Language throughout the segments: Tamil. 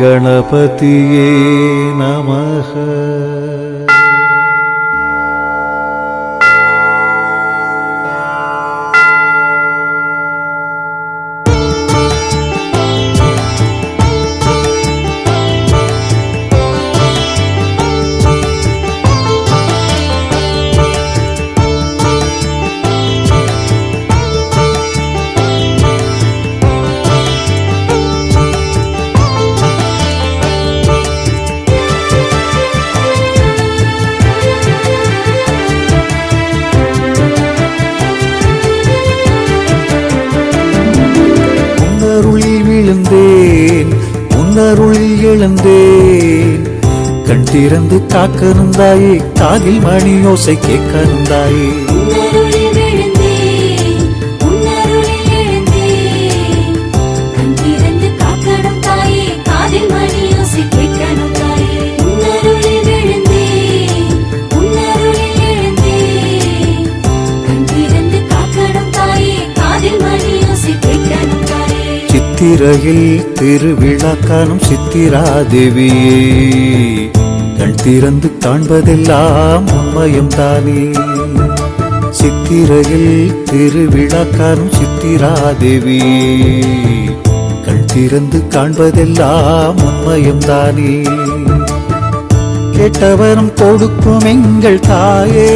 गणपतिये नमः திறந்து காக்கணும் தாயே காதில் மணி யோசை கேட்கணும் தாயே. சித்திரையில் திருவிழா காணும் சித்திரா தேவியே. கண் திறந்து காண்பதெல்லாம் உண்மயம் தானே சித்திரையில் திருவிழாக்காரும் சித்திராதேவி கண் திறந்து காண்பதெல்லாம் உண்மயம் தானே கேட்டவரும் கொடுக்கும் எங்கள் தாயே.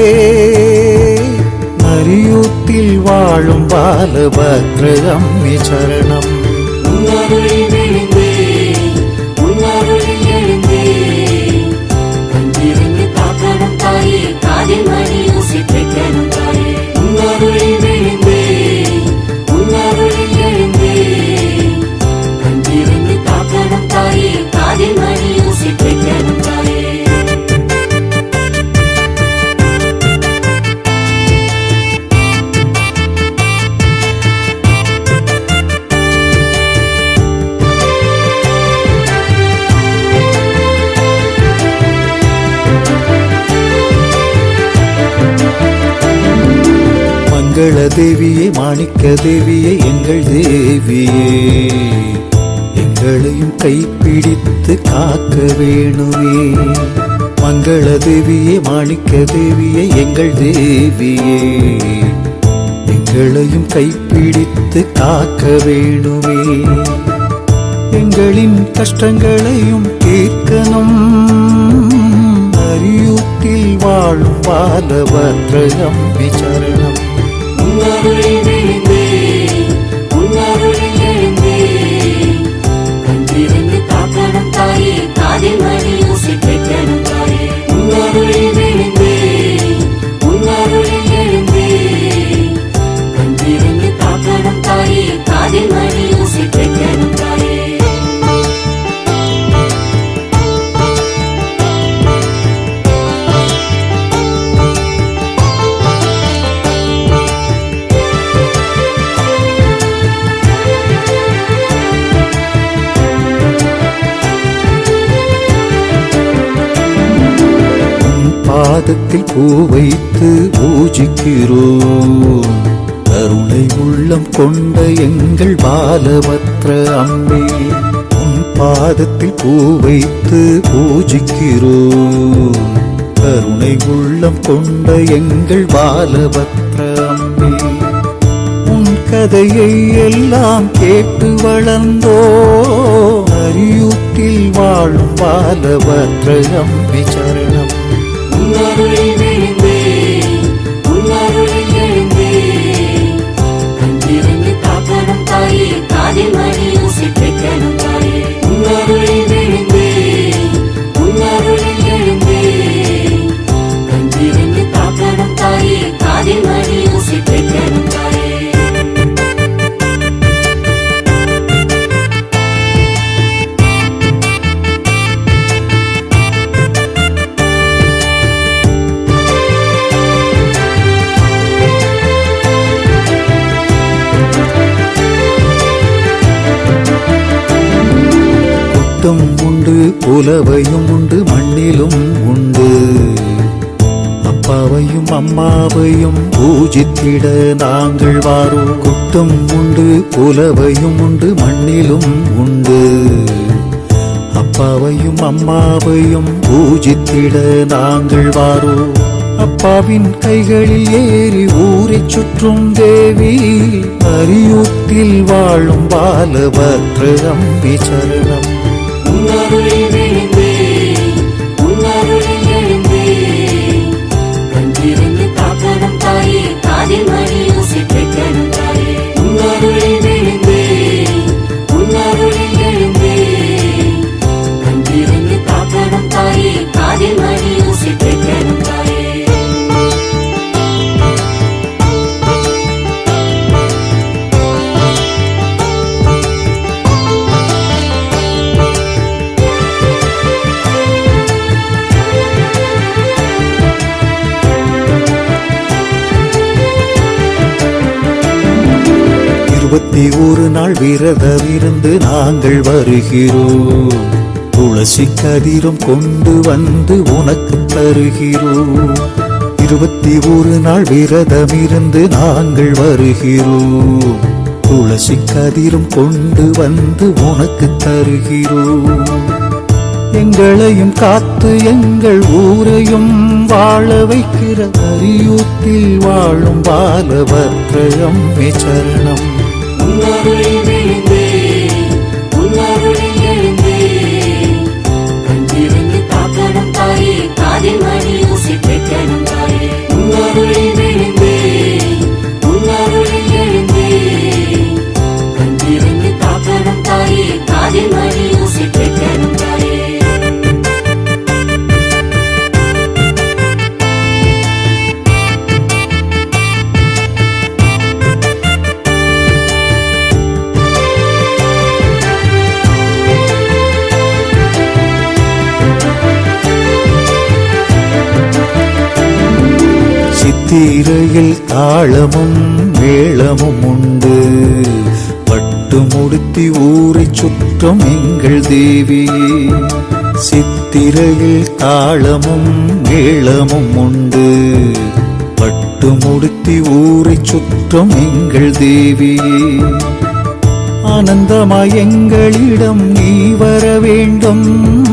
மரியூத்தில் வாழும் பாலபத்ர அம்மி சரணம் தாயே, மாணிக்க தேவியே எங்கள் தேவியே. எங்களையும் கைப்பிடித்து காக்க வேணுமே. மங்கள தேவியே மாணிக்க தேவியே எங்கள் தேவியே. எங்களையும் கைப்பிடித்து காக்க வேணுமே. எங்களின் கஷ்டங்களையும் தீர்க்கணும். அரியூட்டில் வாழும் பாலபத்ர அம்பி சரணம் உன்னருளில் விழுந்தேன், உன்னருளில் எழுந்தேன். கேட்கணும் தாயே. உன்னருளில் பாதத்தில் பூ வைத்து பூஜிக்கிறோம். கருணை உள்ளம் கொண்ட எங்கள் பாலபத்ர அம்பே உன் பாதத்தில் பூ வைத்து பூஜிக்கிறோம். கருணை உள்ளம் கொண்ட எங்கள் பாலபத்ர அம்பே உன் கதையை எல்லாம் கேட்டு வளர்ந்தோ அரியூட்டில் வாழும் பாலபத்ர அம்பி சரணம். காதில் மணியோசை கேட்கணும் குட்டும் உண்டு புலவையும் உண்டு மண்ணிலும் உண்டு. அப்பாவையும் அம்மாவையும் பூஜித்திட நாங்கள் வாரோம். குட்டும் உண்டு புலவையும் உண்டு மண்ணிலும் உண்டு. அப்பாவையும் அம்மாவையும் பூஜித்திட நாங்கள் வாரோ அப்பாவின் கைகளில் ஏறி ஊரை சுற்றும் தேவி அரியூத்தில் வாழும் பாலபத்ர அம்பி சரணம் இருபத்தி ஒரு நாள் விரதமிருந்து நாங்கள் வருகிறோம். துளசி கதிரும் கொண்டு வந்து உனக்கு தருகிறோம். இருபத்தி ஒரு நாள் விரதமிருந்து நாங்கள் வருகிறோம். துளசி கதிரும் கொண்டு வந்து உனக்கு தருகிறோம். எங்களையும் காத்து எங்கள் ஊரையும் வாழ வைக்கிற அரியூத்தில் வாழும் பாலபத்ர அம்மே சரணம். உன்னருளில் விழுந்தேன் திரையில் தாளமும் மேளமும் உண்டு. பட்டு முடித்தி ஊரை சுற்றும் எங்கள் தேவி. சித்திரையில் தாளமும் மேளமும் உண்டு. பட்டு முடித்தி ஊரை சுற்றும் எங்கள் தேவி. ஆனந்தமாய் எங்களிடம் நீ வர வேண்டும்.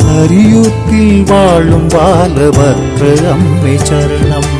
அரியூத்தில் வாழும் பாலபத்ர அம்மை சரணம்.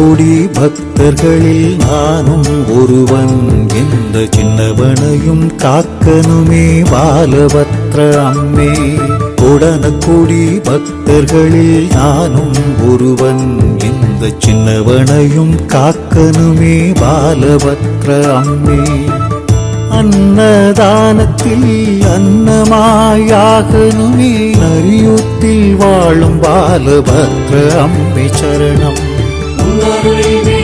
உடனக்கூடி பக்தர்களில் நானும் ஒருவன். எந்த சின்னவனையும் காக்கனுமே பாலபத்ர அம்மே. உடனக்கூடி பக்தர்களில் நானும் ஒருவன். எந்த சின்னவனையும் காக்கனுமே பாலபத்ர அம்மே. அன்னதானத்தில் அன்னமாயாகனுமே அரியூத்தில் வாழும் பாலபத்ர அம்மை சரணம். உன்னருளில்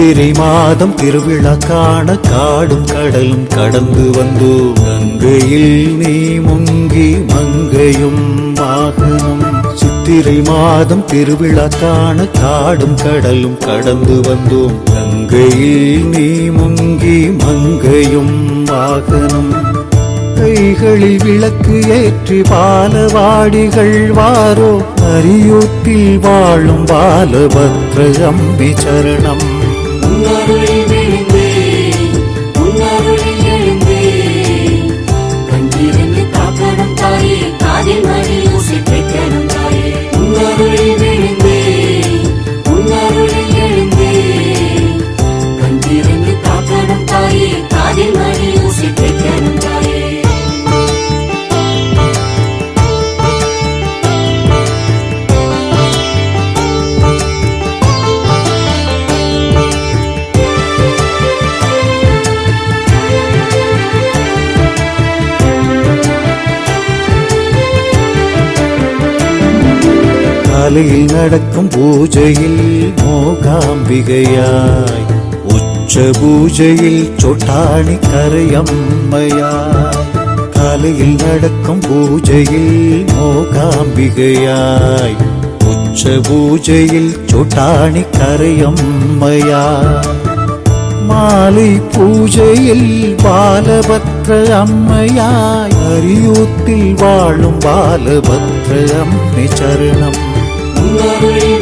சித்திரை மாதம் திருவிழா காண காடும் கடலும் கடந்து வந்தோம் கங்கையில் நீ முங்கி மங்கையும் வாகனம். சித்திரை மாதம் திருவிழா காண காடும் கடலும் கடந்து வந்தோம் கங்கையில் நீ முங்கி மங்கையும் வாகனம். கைகளில் விளக்கு ஏற்றி பாலவாடிகள் வாரோ. அரியூத்தில் வாழும் பாலபத்ர அம்பி சரணம் உன்னருளில் காலையில் நடக்கும் பூஜையில் மோகாம்பிகையாய் உச்ச பூஜையில் சொட்டாணி கரையம்மையாய் காலையில் நடக்கும் பூஜையில் மோகாம்பிகையாய் உச்ச பூஜையில் சொட்டாணி கரையம்மையாய். மாலை பூஜையில் பாலபத்ர அம்மையாய் அரியூத்தில் வாழும் பாலபத்ர அம்மை சரணம். உன்னருளில்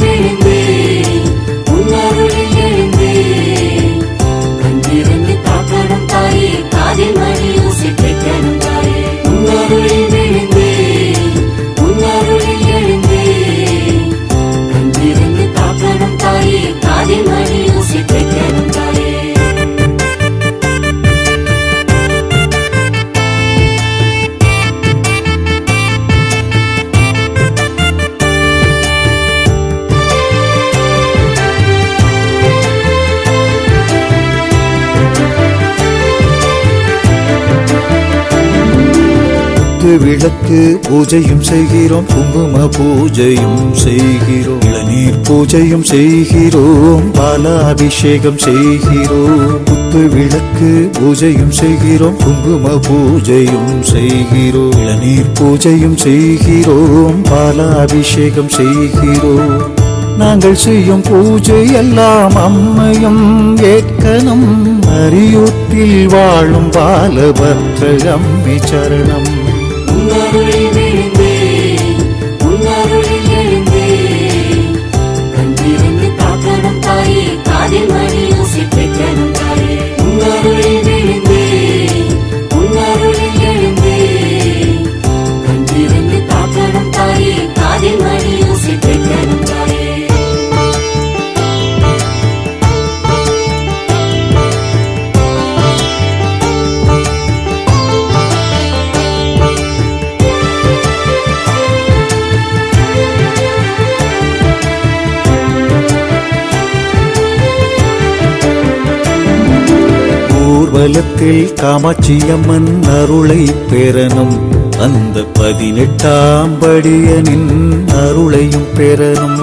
குத்து விளக்கு பூஜையும் செய்கிறோம். குங்கும பூஜையும் செய்கிறோம். இளநீர் பூஜையும் செய்கிறோம். பால அபிஷேகம் செய்கிறோம். குத்து விளக்கு பூஜையும் செய்கிறோம். குங்கும பூஜையும் செய்கிறோம். இளநீர் பூஜையும் செய்கிறோம். பால அபிஷேகம் செய்கிறோம். நாங்கள் செய்யும் பூஜை எல்லாம் அம்மையும் ஏற்கனும். அரியூத்தில் வாழும் பாலபத்ர விசரணம் சரணம் ஊர்வலத்தில் காமாட்சியம்மன் அருளை பெறனும் அந்த பதினெட்டாம் படியனின் அருளையும் பெறனும்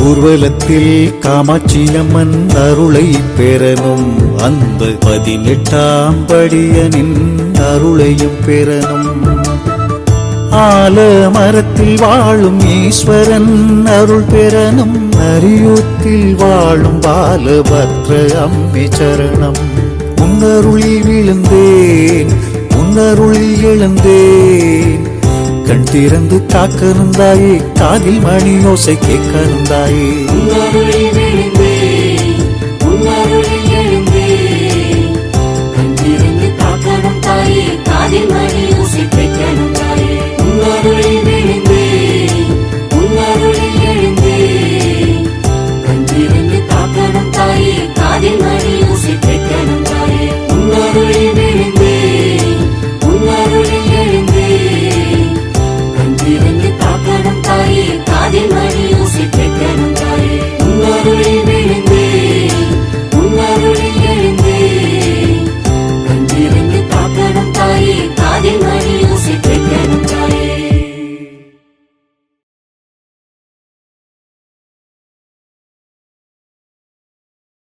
ஊர்வலத்தில் காமாட்சியம்மன் அருளை பெறனும் அந்த பதினெட்டாம் படியனின் அருளையும் பெறனும் ஆல மரத்தில் வாழும் ஈஸ்வரன் அருள் பெறனும் அரியூத்தில் வாழும் பாலபத்ர அம்பி சரணம். உன்னருளில் விழுந்தேன் உன்னருளில் எழுந்தேன். கண் திறந்து காக்கணுந்தாயே காதில் மணி ஓசை கேட்கணுந்தாயே உன்னருளில்